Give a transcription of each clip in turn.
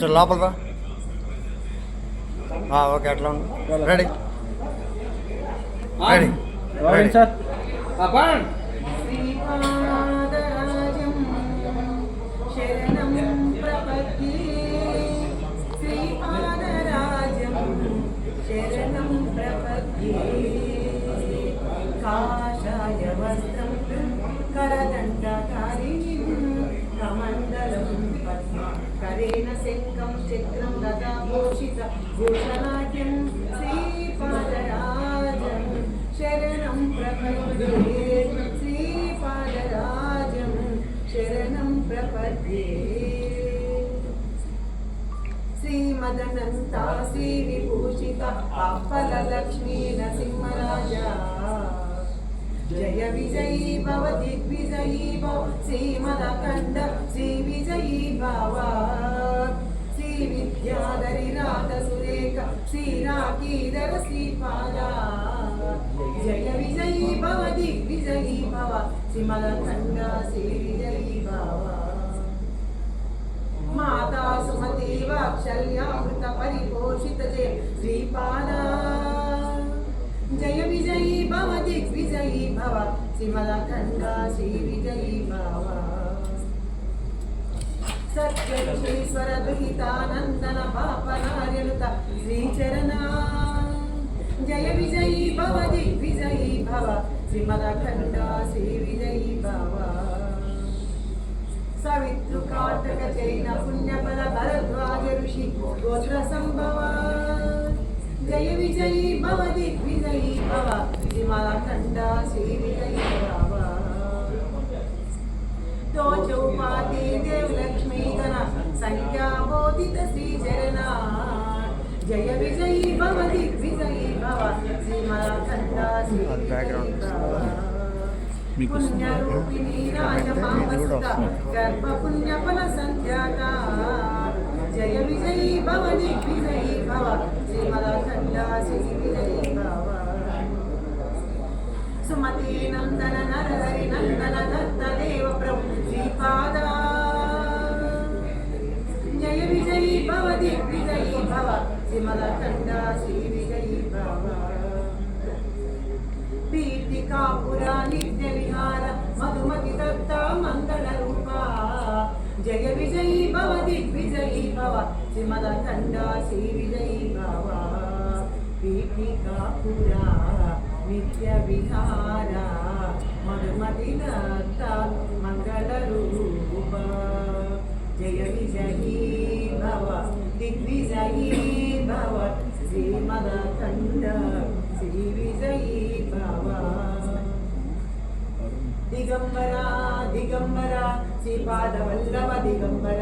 చూ లోపల రా. ఆ, ఓకే అట్లా ఉండు రెడీ రెడీ రెడీ సార్ श्रीमदनन्ता श्रीविभूषितः पापलक्ष्मी नरसिंहराजा जय विजयी भव दिग्विजयी भव श्रीमदखण्ड श्रीविजयी भव श्रीविद्याधरिराधसु నరసింహరాజా జయ విజయీ భవ దిగ్విజయీ భవ శ్రీమదకండ శ్రీ విజయీ భవ శ్రీ విద్యాధరి రాధ సురేఖ శ్రీరాకీధర శ్రీపాద జయ విజయీ భవ దిగ్విజయీ భవ శ్రీమదకండ శ్రీ విజయీ భవ మాతా జయ విజయీ భవ విజయీ భవ సత్యశ్రీశ్వర దుహితానందన పాపనార్యనుత శ్రీచరణ జయ విజయీ భవ దిగ్విజయీ భవ శ్రీమదఖండ శ్రీ విజయీ భవ సవితృ కాటక చైన పుణ్యఫల భరద్వాజ ఋషి గోత్ర సంభవ జయ విజయీ భవ దిగ్విజయీ భవ శ్రీమలకండ శ్రీ విజయీ భవ తో చౌపాతి దేవ సంఖ్యాబోధిత శ్రీ చరణ జయ విజయీ భవ దిగ్విజయీ భవ శ్రీమలకండ శ్రీ పుణ్యరూపిణి రాజమామసుత గర్భ పుణ్యఫల సంధ్యాత జయ విజయీ భవ దిగ్విజయీ భవ శ్రీమలఖండ శ్రీ విజయీ భవ. సుమతి నందన నరహరి నందన దత్త దేవ ప్రభు శ్రీపాద భవ శ్రీమలఖండ శ్రీ విజయీ భవ పీఠికాపుర నిత్య విహార మధుమతి దత్త మంగళ రూప జయ విజయీ భవ దిగ్విజయీ భవ శ్రీమద ఖండ శ్రీ విజయీ భవ పీఠికాపుర నిత్య విహార మధుమతి దత్త మంగళ శ్రీమద ఖండ శ్రీ విజయీ భవ దిగంబర. దిగంబర శ్రీపాద వల్లభ దిగంబర.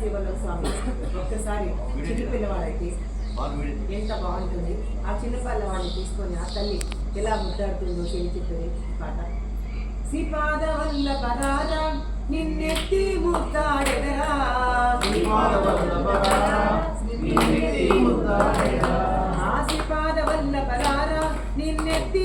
శివన్న స్వామి. ఒక్కసారి చిన్న పిల్లవాడైతే ఎంత బాగుంటుంది. ఆ చిన్న పిల్లవాడిని తీసుకొని ఆ తల్లి ఎలా ముద్దాడుతుందో చేయి చెప్తుంది పాట. శ్రీపాద వల్ల పరారా నిన్నెత్తి ముద్దాడెదరా వల్ల నిన్నెత్తి ముద్దాడెదరా. ఆ నిన్నెత్తి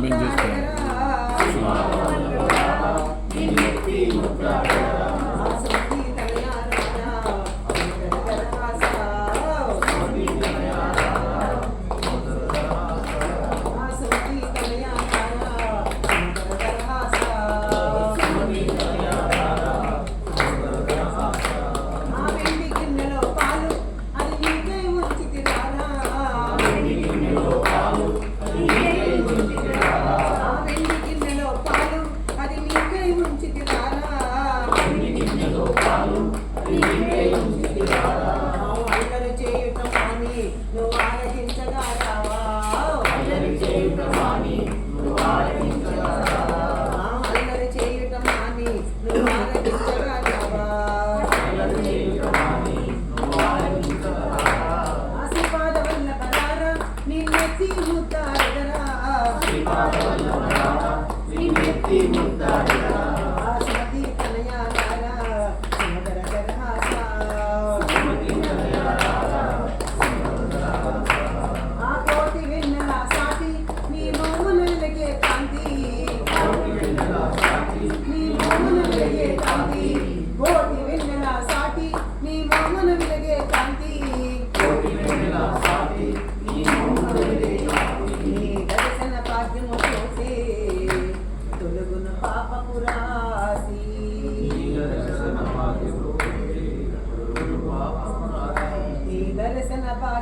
మేము చేస్తాం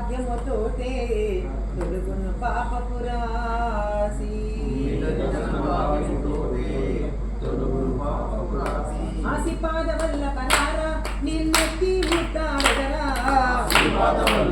భాగ్యముతోటే తొలుగును పాపపు రాసి ఆసి పాద వల్ల